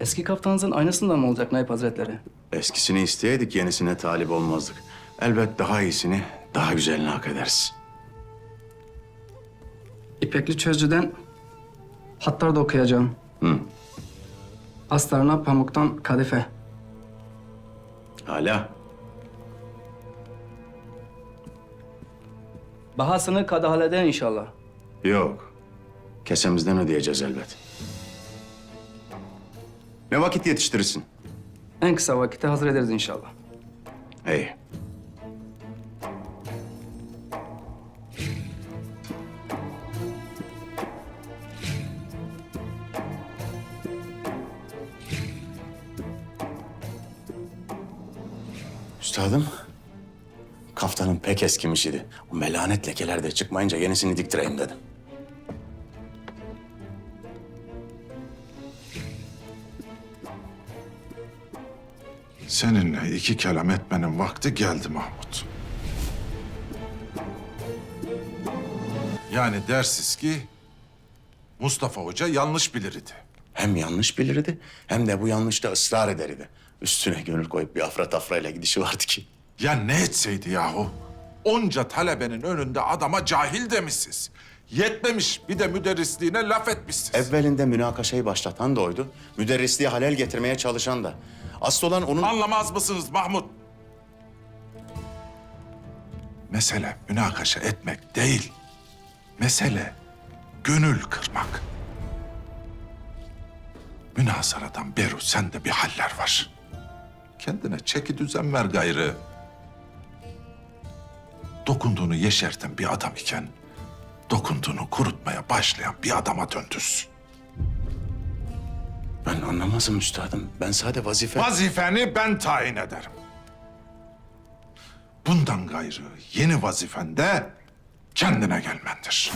eski kaftanızın aynısından mı olacak Naip Hazretleri? Eskisini isteyeydik yenisine talip olmazdık. Elbet daha iyisini, daha güzelini hak ederiz. İpekli çözcüden hatlar da okuyacağım. Hı. Astarına pamuktan kadife. Hala. Bahasını kadahaleden inşallah. Yok. Kesemizden ödeyeceğiz elbet. Ne vakit yetiştirirsin? En kısa vakitte hazır ederiz inşallah. İyi. Üstadım, kaftanın pek eskimiş idi. O melanet lekeler de çıkmayınca yenisini diktireyim dedim. Seninle iki kelam etmenin vakti geldi Mahmut. Yani dersiz ki Mustafa Hoca yanlış bilirdi. Hem yanlış bilirdi hem de bu yanlışta ısrar ederdi. Üstüne gönül koyup bir afra tafrayla gidişi vardı ki. Ya ne etseydi yahu? Onca talebenin önünde adama cahil demişsiniz. Yetmemiş bir de müderrisliğine laf etmişsiniz. Evvelinde münakaşayı başlatan da oydu. Müderrisliği halel getirmeye çalışan da. Asıl olan onun... Anlamaz mısınız Mahmut? Mesele münakaşa etmek değil. Mesele gönül kırmak. Münazaradan beru sende bir haller var. Kendine çeki düzen ver gayrı. Dokunduğunu yeşerten bir adam iken dokuntunu kurutmaya başlayan bir adama döndüz. Ben anlamazım üstadım. Ben sadece vazife... Vazifeni ben tayin ederim. Bundan gayrı yeni vazifende kendine gelmendir.